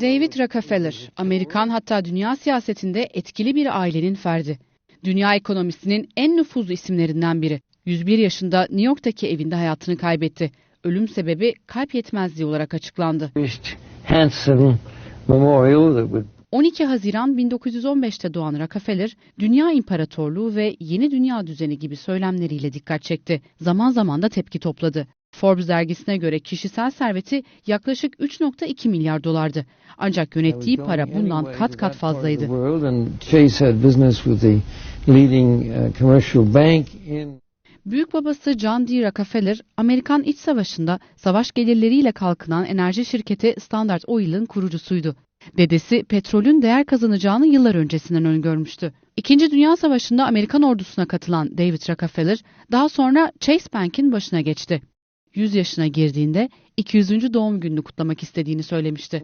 David Rockefeller, Amerikan hatta dünya siyasetinde etkili bir ailenin ferdi. Dünya ekonomisinin en nüfuzlu isimlerinden biri. 101 yaşında New York'taki evinde hayatını kaybetti. Ölüm sebebi kalp yetmezliği olarak açıklandı. established Hanson Memorial that would 12 Haziran 1915'te doğan Rockefeller, Dünya İmparatorluğu ve Yeni Dünya Düzeni gibi söylemleriyle dikkat çekti. Zaman zaman da tepki topladı. Forbes dergisine göre kişisel serveti yaklaşık 3.2 milyar dolardı. Ancak yönettiği para bundan kat kat fazlaydı. Uh, Büyük babası John D. Rockefeller, Amerikan İç Savaşı'nda savaş gelirleriyle kalkınan enerji şirketi Standard Oil'ın kurucusuydu. Dedesi petrolün değer kazanacağını yıllar öncesinden öngörmüştü. İkinci Dünya Savaşı'nda Amerikan ordusuna katılan David Rockefeller, daha sonra Chase Bank'in başına geçti. 100 yaşına girdiğinde 200. doğum gününü kutlamak istediğini söylemişti.